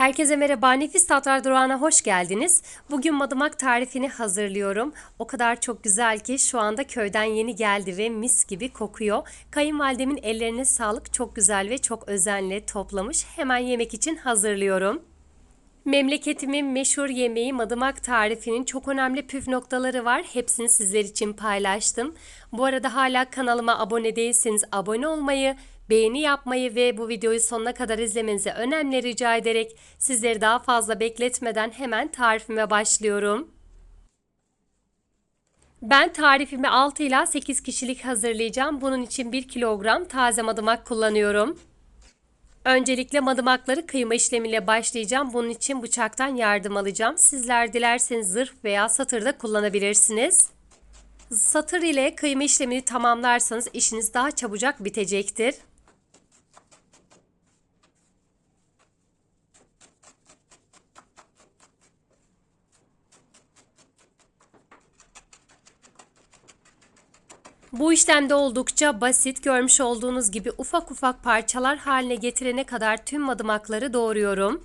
Herkese merhaba, Nefis Tatlar Durağı'na hoş geldiniz. Bugün madımak tarifini hazırlıyorum. O kadar çok güzel ki şu anda köyden yeni geldi ve mis gibi kokuyor. Kayınvalidemin ellerine sağlık, çok güzel ve çok özenle toplamış. Hemen yemek için hazırlıyorum. Memleketimin meşhur yemeği madımak tarifinin çok önemli püf noktaları var. Hepsini sizler için paylaştım. Bu arada hala kanalıma abone değilseniz abone olmayı, beğeni yapmayı ve bu videoyu sonuna kadar izlemenizi önemli rica ederek sizleri daha fazla bekletmeden hemen tarifime başlıyorum. Ben tarifimi 6 ila 8 kişilik hazırlayacağım. Bunun için 1 kilogram taze madımak kullanıyorum. Öncelikle madımakları kıyma işlemiyle başlayacağım. Bunun için bıçaktan yardım alacağım. Sizler dilerseniz zırh veya satır da kullanabilirsiniz. Satır ile kıyma işlemini tamamlarsanız işiniz daha çabucak bitecektir. Bu işlemde oldukça basit. Görmüş olduğunuz gibi ufak ufak parçalar haline getirene kadar tüm madımakları doğruyorum.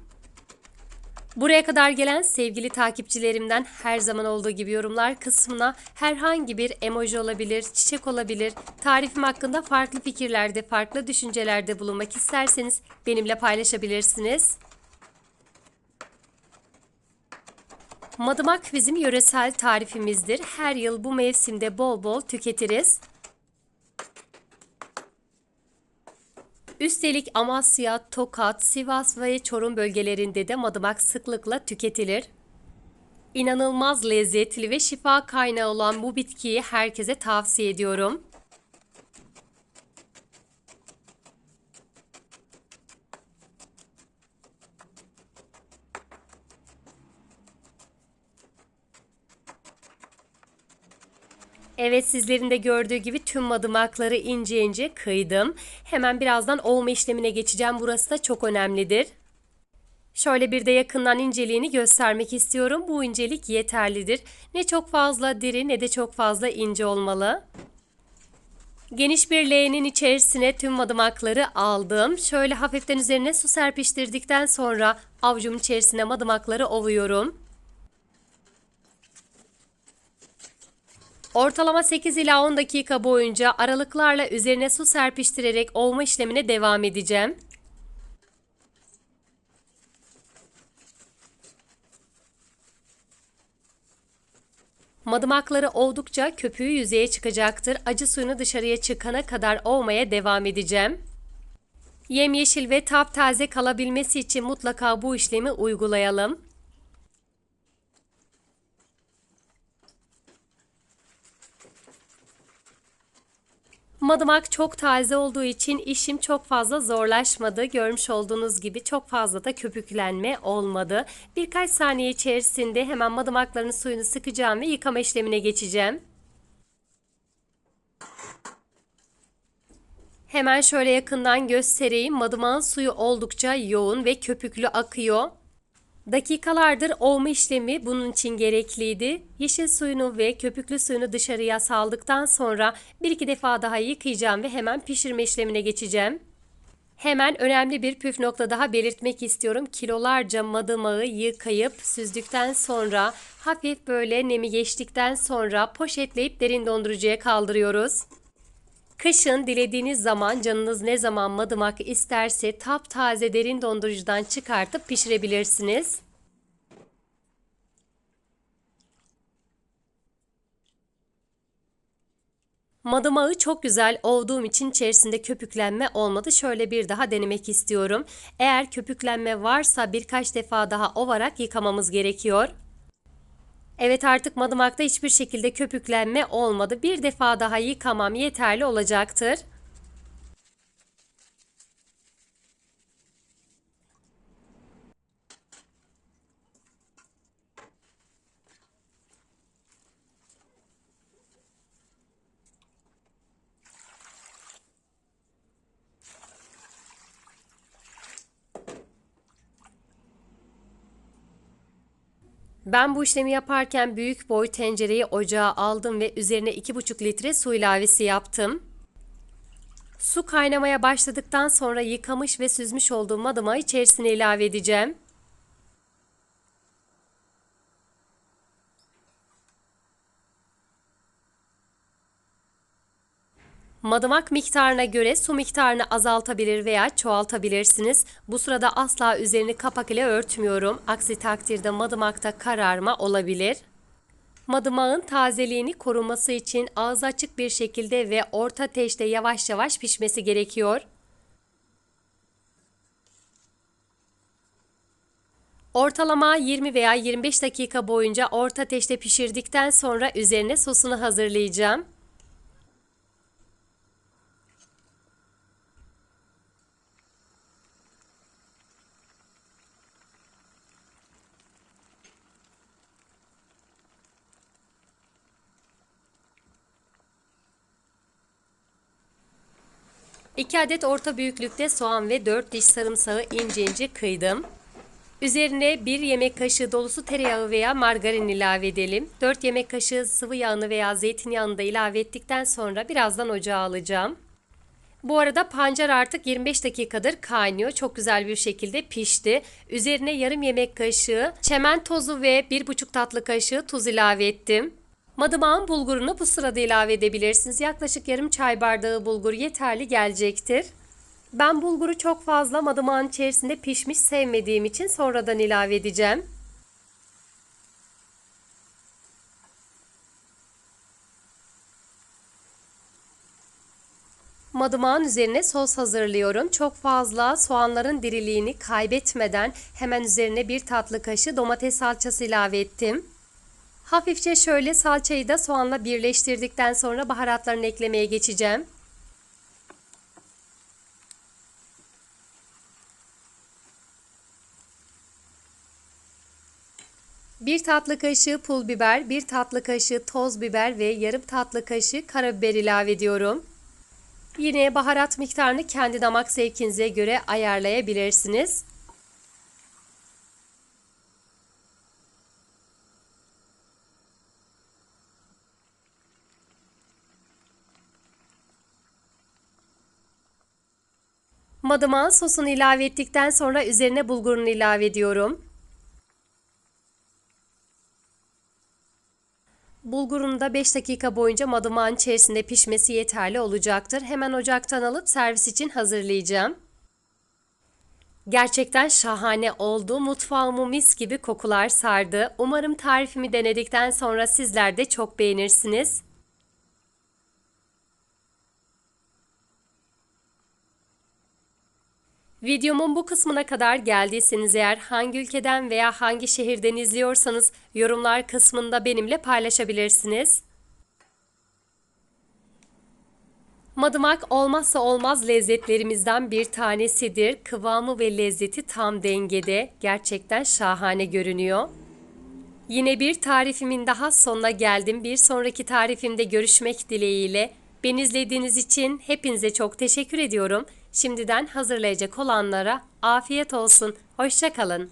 Buraya kadar gelen sevgili takipçilerimden her zaman olduğu gibi yorumlar kısmına herhangi bir emoji olabilir, çiçek olabilir, tarifim hakkında farklı fikirlerde, farklı düşüncelerde bulunmak isterseniz benimle paylaşabilirsiniz. Madımak bizim yöresel tarifimizdir. Her yıl bu mevsimde bol bol tüketiriz. Üstelik Amasya, Tokat, Sivas ve Çorum bölgelerinde de madımak sıklıkla tüketilir. İnanılmaz lezzetli ve şifa kaynağı olan bu bitkiyi herkese tavsiye ediyorum. Evet sizlerin de gördüğü gibi tüm madımakları ince ince kıydım. Hemen birazdan ovma işlemine geçeceğim. Burası da çok önemlidir. Şöyle bir de yakından inceliğini göstermek istiyorum. Bu incelik yeterlidir. Ne çok fazla diri ne de çok fazla ince olmalı. Geniş bir leğenin içerisine tüm madımakları aldım. Şöyle hafiften üzerine su serpiştirdikten sonra avucum içerisine madımakları ovuyorum. Ortalama 8 ila 10 dakika boyunca aralıklarla üzerine su serpiştirerek ovma işlemine devam edeceğim. Madımakları oldukça köpüğü yüzeye çıkacaktır. Acı suyunu dışarıya çıkana kadar ovmaya devam edeceğim. Yemyeşil ve taptaze kalabilmesi için mutlaka bu işlemi uygulayalım. Madımak çok taze olduğu için işim çok fazla zorlaşmadı. Görmüş olduğunuz gibi çok fazla da köpüklenme olmadı. Birkaç saniye içerisinde hemen madımakların suyunu sıkacağım ve yıkama işlemine geçeceğim. Hemen şöyle yakından göstereyim. Madımağın suyu oldukça yoğun ve köpüklü akıyor. Dakikalardır ovma işlemi bunun için gerekliydi. Yeşil suyunu ve köpüklü suyunu dışarıya saldıktan sonra bir iki defa daha yıkayacağım ve hemen pişirme işlemine geçeceğim. Hemen önemli bir püf nokta daha belirtmek istiyorum. Kilolarca madımağı yıkayıp süzdükten sonra hafif böyle nemi geçtikten sonra poşetleyip derin dondurucuya kaldırıyoruz. Kışın dilediğiniz zaman canınız ne zaman madımak isterse taptaze derin dondurucudan çıkartıp pişirebilirsiniz. Madımağı çok güzel olduğum için içerisinde köpüklenme olmadı. Şöyle bir daha denemek istiyorum. Eğer köpüklenme varsa birkaç defa daha ovarak yıkamamız gerekiyor. Evet artık madımakta hiçbir şekilde köpüklenme olmadı. Bir defa daha yıkamam yeterli olacaktır. Ben bu işlemi yaparken büyük boy tencereyi ocağa aldım ve üzerine 2,5 litre su ilavesi yaptım. Su kaynamaya başladıktan sonra yıkamış ve süzmüş olduğum madıma içerisine ilave edeceğim. Madımak miktarına göre su miktarını azaltabilir veya çoğaltabilirsiniz. Bu sırada asla üzerini kapak ile örtmüyorum. Aksi takdirde madımakta kararma olabilir. Madımağın tazeliğini koruması için ağzı açık bir şekilde ve orta ateşte yavaş yavaş pişmesi gerekiyor. Ortalama 20 veya 25 dakika boyunca orta ateşte pişirdikten sonra üzerine sosunu hazırlayacağım. İki adet orta büyüklükte soğan ve 4 diş sarımsağı ince ince kıydım. Üzerine 1 yemek kaşığı dolusu tereyağı veya margarin ilave edelim. 4 yemek kaşığı sıvı yağını veya zeytinyağını da ilave ettikten sonra birazdan ocağa alacağım. Bu arada pancar artık 25 dakikadır kaynıyor. Çok güzel bir şekilde pişti. Üzerine yarım yemek kaşığı çemen tozu ve 1,5 tatlı kaşığı tuz ilave ettim. Madımağın bulgurunu bu sırada ilave edebilirsiniz. Yaklaşık yarım çay bardağı bulgur yeterli gelecektir. Ben bulguru çok fazla madımağın içerisinde pişmiş sevmediğim için sonradan ilave edeceğim. Madımağın üzerine sos hazırlıyorum. Çok fazla soğanların diriliğini kaybetmeden hemen üzerine bir tatlı kaşığı domates salçası ilave ettim. Hafifçe şöyle salçayı da soğanla birleştirdikten sonra baharatlarını eklemeye geçeceğim. Bir tatlı kaşığı pul biber, bir tatlı kaşığı toz biber ve yarım tatlı kaşığı karabiber ilave ediyorum. Yine baharat miktarını kendi damak zevkinize göre ayarlayabilirsiniz. Madımağın sosunu ilave ettikten sonra üzerine bulgurunu ilave ediyorum. Bulgurun da 5 dakika boyunca madımağın içerisinde pişmesi yeterli olacaktır. Hemen ocaktan alıp servis için hazırlayacağım. Gerçekten şahane oldu. Mutfağımı mis gibi kokular sardı. Umarım tarifimi denedikten sonra sizler de çok beğenirsiniz. Videomun bu kısmına kadar geldiyseniz eğer hangi ülkeden veya hangi şehirden izliyorsanız yorumlar kısmında benimle paylaşabilirsiniz. Madımak olmazsa olmaz lezzetlerimizden bir tanesidir. Kıvamı ve lezzeti tam dengede. Gerçekten şahane görünüyor. Yine bir tarifimin daha sonuna geldim. Bir sonraki tarifimde görüşmek dileğiyle. Beni izlediğiniz için hepinize çok teşekkür ediyorum. Şimdiden hazırlayacak olanlara afiyet olsun. Hoşçakalın.